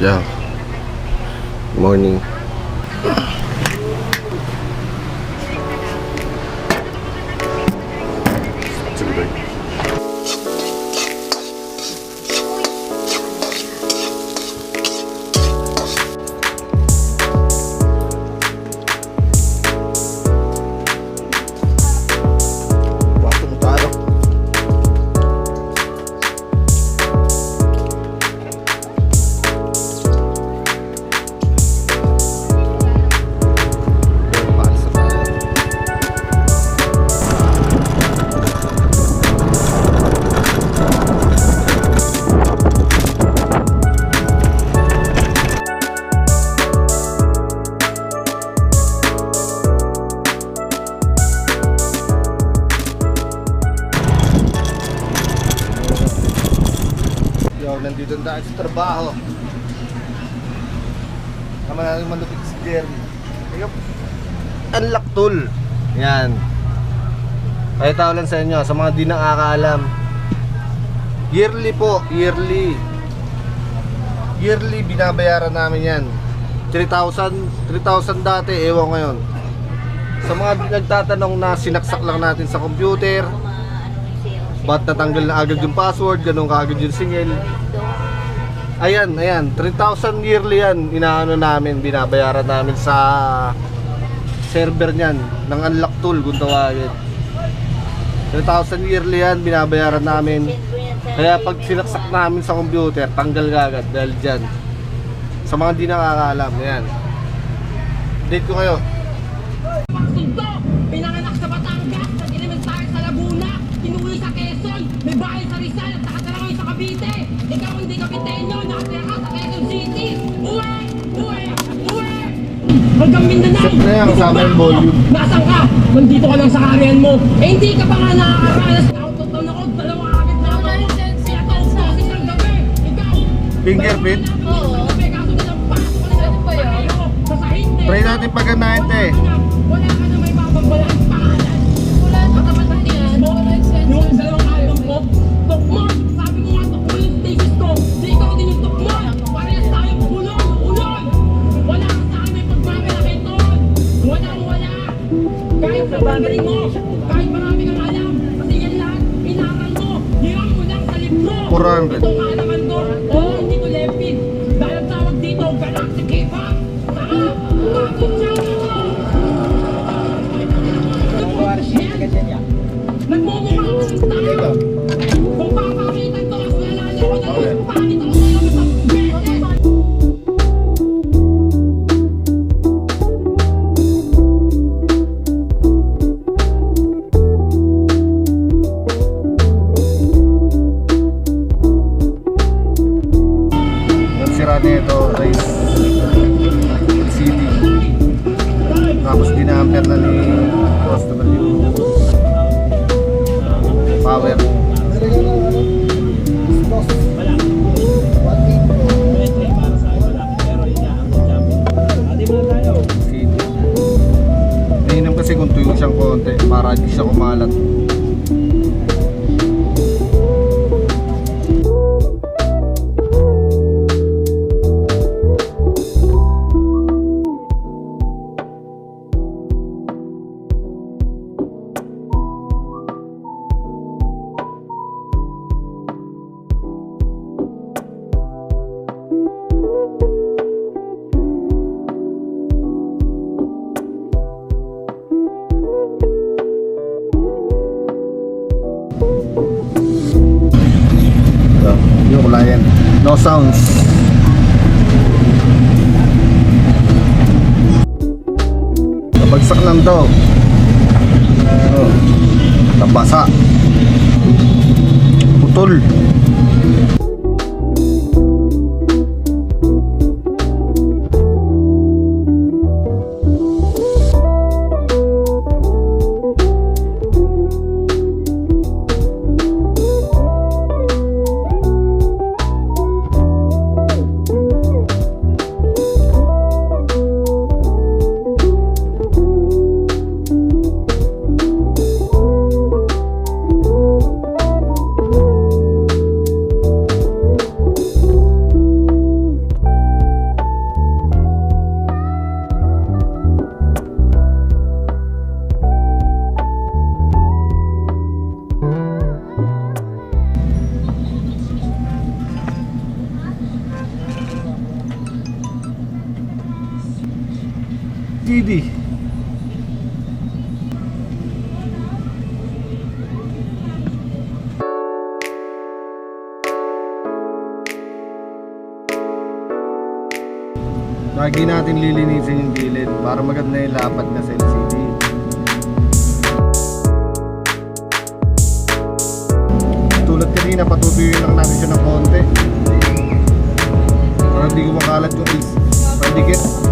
Yeah. Morning. Na tayo sa trabaho. Tama natin malupit si Jerry. Ayop. Unlock tool. Yan. Pakita ko lang sa inyo, sa mga di nakakaalam. Yearly po, yearly. Yearly binabayaran namin yan. 3,000, 3,000 dati, ewan ngayon. Sa mga nagtatanong na sinaksak lang natin sa computer, Ba't natanggal na agad yung password, ganun kaagad yung singil. Ayan, ayan, 3,000 yearly yan, inaano namin, binabayaran namin sa server niyan, ng unlock tool kung tawagin. 3,000 yearly yan, binabayaran namin. Kaya pag sinaksak namin sa computer, tanggal agad dahil dyan. Sa mga di nakakaalam, ayan. Date ko kayo. Pagsunto, pinanganak Hanggang Mindanao! Set na yan, kasama yung volume. Nasaan ka? Nandito ka lang sa karyan mo. Eh hindi ka pa nga nakakaranas. Out of town ako, dalawa agad na ako. Kaya to, boses ng gabi. Ikaw! Fingerprint? Oo. Gabi, kaso nilang pasok ka na sa payo. Sa sahinte. Try natin paganahin te. Wala ka na may babagbalang pangalan. Wala na naman yan. Yung dalawang 400. Nito, race city. Tapos dinamper na ni customer yung power. Mainam kasi kung tuyo siyang konti para hindi siya kumalat. No sounds. Nabagsak lang to. Oh. Nabasa. Putol. GD. Lagi natin lilinisin yung gilid para maganda yung lapad na sa LCD. Tulad kanina, patutuyuin lang natin siya ng konti. Para hindi ko makalat yung is. Para dikit.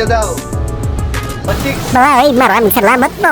Niya daw. Patik. Bye, maraming salamat po.